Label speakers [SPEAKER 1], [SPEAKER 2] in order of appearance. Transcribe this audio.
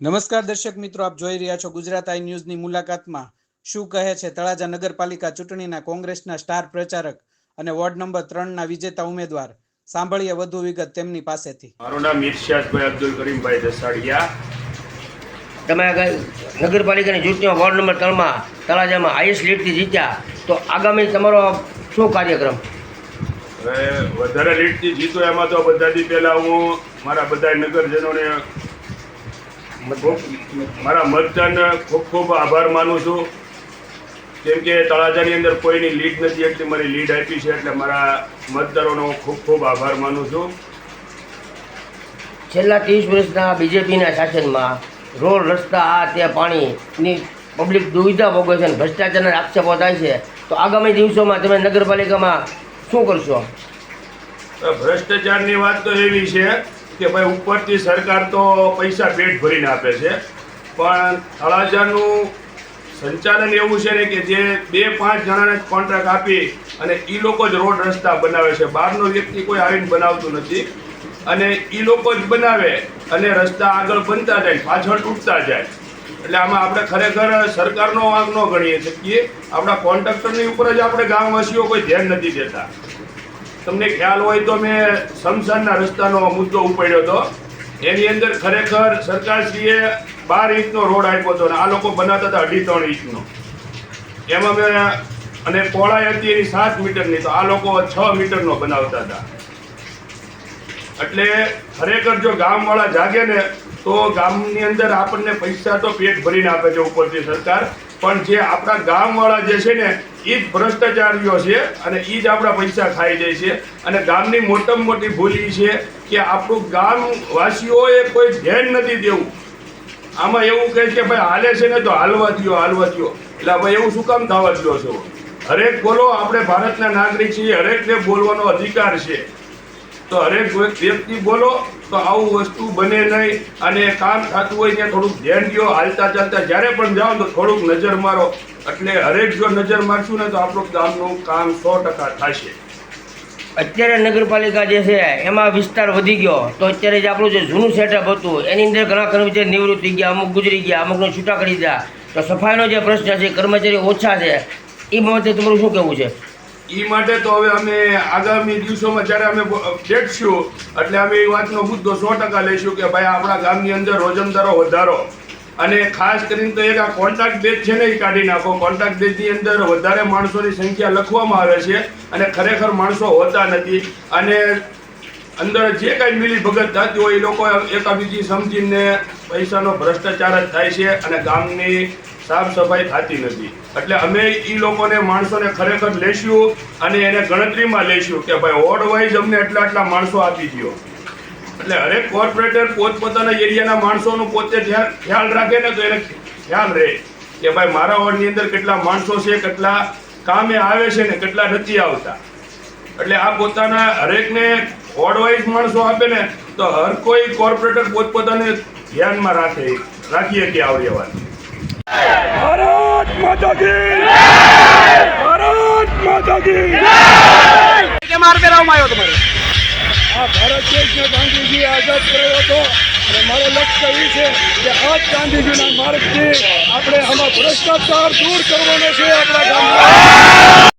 [SPEAKER 1] નમસ્કાર દર્શક મિત્રો આપ જોઈ રહ્યા છો ગુજરાત આઈ ન્યૂઝની મુલાકાતમાં. શું કહે છે તળાજા નગરપાલિકા ચૂંટણીના કોંગ્રેસના સ્ટાર પ્રચારક અને વોર્ડ નંબર ત્રણના વિજેતા ઉમેદવાર? સાંભળીએ વધુ વિગત તેમની પાસેથી.
[SPEAKER 2] મારું નામ ઇરશાદભાઈ અબ્દુલ કરીમભાઈ દસાડિયા
[SPEAKER 3] તમે આગળ નગરપાલિકાની ચૂંટણીમાં વોર્ડ નંબર ત્રણમાં તળાજામાં હાઈએસ્ટ લીડથી જીત્યા તો આગામી તમારો શું કાર્યક્રમ?
[SPEAKER 2] હવે વધારે લીડથી જીતો એમાં તો બધાથી પહેલાં હું મારા બધા નગરજનોને મારા મતદાન ખૂબ ખૂબ આભાર માનું છું. કેમ કે તળાજાની અંદર કોઈની લીડ નથી એટલી મારી લીડ આપી છે એટલે મારા મતદારોનો હું ખૂબ ખૂબ આભાર માનું છું.
[SPEAKER 3] છેલ્લા ત્રીસ વર્ષના બીજેપીના શાસનમાં રોડ રસ્તા આ તે પાણીની પબ્લિક દુવિધા ભોગવે છે અને ભ્રષ્ટાચારના આક્ષેપો થાય છે. તો આગામી દિવસોમાં તમે નગરપાલિકામાં શું કરશો?
[SPEAKER 2] ભ્રષ્ટાચારની વાત તો એવી છે કે ભાઈ ઉપરથી સરકાર તો પૈસા પેટ ભરીને આપે છે. પણ તળાજાનું સંચાલન એવું છે ને કે જે બે પાંચ જણાને કોન્ટ્રાક્ટ આપી અને એ લોકો જ રોડ રસ્તા બનાવે છે. બહારનો વ્યક્તિ કોઈ આવીને બનાવતું નથી. અને એ લોકો જ બનાવે અને રસ્તા આગળ બનતા જાય, પાછળ તૂટતા જાય. એટલે આમાં આપણે ખરેખર સરકારનો વાંક ન ગણીએ શકીએ. આપણા કોન્ટ્રાક્ટરની ઉપર જ આપણે ગામવાસીઓ કોઈ ધ્યાન નથી દેતા. તમને ખ્યાલ હોય તો મેં સમસાનના રસ્તાનો મુદ્દો ઉપાડ્યો હતો. એની અંદર ખરેખર સરકારશ્રીએ બાર ઇંચનો રોડ આપ્યો હતો અને આ લોકો બનાવતા હતા અઢી ત્રણ ઇંચનો. એમાં મેં અને પહોળાઈ હતી એની સાત મીટરની, તો આ લોકો છ મીટરનો બનાવતા હતા. એટલે ખરેખર જો ગામવાળા જાગે ને, તો ગામની અંદર આપણને પૈસા તો પેટ ભરીને આપે છે ઉપરથી સરકાર. પણ જે આપણા ગામવાળા જે છે ને એ જ ભ્રષ્ટાચારીઓ છે અને એ જ આપણા પૈસા ખાઈ જાય છે. અને ગામની મોટામાં મોટી ભૂલ છે કે આપણું ગામવાસીઓએ કોઈ ધ્યાન નથી દેવું. આમાં એવું કહે કે ભાઈ હાલે છે ને તો હાલવા દો હાલવા દો એટલે ભાઈ એવું શું કામ થવા દો છો? હરેક બોલો, આપણે ભારતના નાગરિક છીએ, હરેકને બોલવાનો અધિકાર છે. તો હરેક વ્યક્તિ બોલો, તો આવું વસ્તુ બને નહીં. અને કામ થતું હોય ત્યાં થોડુંક ધ્યાન દો હાલતા ચાલતા જ્યારે પણ જાઓ તો થોડુંક નજર મારો. એટલે હરેક જો નજર મારશું ને તો આપણું ગામનું કામ સો ટકા થશે.
[SPEAKER 3] અત્યારે નગરપાલિકા જે છે, એમાં વિસ્તાર વધી ગયો. તો અત્યારે જે આપણું જે જૂનું સેટઅપ હતું, એની અંદર ઘણા કર્મચારી નિવૃત્ત થઈ ગયા, અમુક ગુજરી ગયા, અમુકને છૂટા કરી દીધા. તો સફાઈનો જે પ્રશ્ન છે કર્મચારી ઓછા છે, એ બાબતે તમારું શું કહેવું છે?
[SPEAKER 2] એ માટે તો હવે અમે આગામી દિવસોમાં જ્યારે અમે બેઠશું એટલે અમે એ વાતનો મુદ્દો સો ટકા લઈશું કે ભાઈ આપણા ગામની અંદર રોજમદારો વધારો. અને ખાસ કરીને તો એક આ કોન્ટ્રાક્ટ બેઝ છે ને એ કાઢી નાખો. કોન્ટ્રાક્ટ બેઝની અંદર વધારે માણસોની સંખ્યા લખવામાં આવે છે અને ખરેખર માણસો હોતા નથી. અને અંદર જે કાંઈ મિલી ભગત થતી હોય એ લોકો એકાબીજી સમજીને પૈસાનો ભ્રષ્ટાચાર જ થાય છે અને ગામની સાફ સફાઈ થતી નથી. એટલે અમે એ લોકોને, માણસોને ખરેખર લેશું અને એને ગણતરીમાં લઈશું કે ભાઈ વોર્ડ વાઇઝ અમને એટલા આટલા માણસો આપી દો એટલે હરેક કોર્પોરેટર પોતપોતાના એરિયાના માણસોનું પોતે ખ્યાલ રાખે ને તો એને ખ્યાલ રહે કે ભાઈ મારા વોર્ડની અંદર કેટલા માણસો છે, કેટલા કામે આવે છે ને કેટલા નથી આવતા. એટલે આ પોતાના હરેકને વોર્ડ વાઇઝ માણસો આપે ને તો હર કોઈ કોર્પોરેટર પોતપોતાને ધ્યાનમાં રાખે, રાખીએ કે આવડે વાત.
[SPEAKER 4] ભારત માતા કી ભારત માતા કી
[SPEAKER 5] કેમ હાર પહેરાવવામાં આવ્યો તમારે.
[SPEAKER 4] આ ભારત દેશને ગાંધીજી આઝાદ કર્યો હતો. અને મારો લક્ષ્ય એ છે કે આ જ ગાંધીજીના માર્ગથી આપણે આમાં ભ્રષ્ટાચાર દૂર કરવાનો છે આપણા ગામમાં.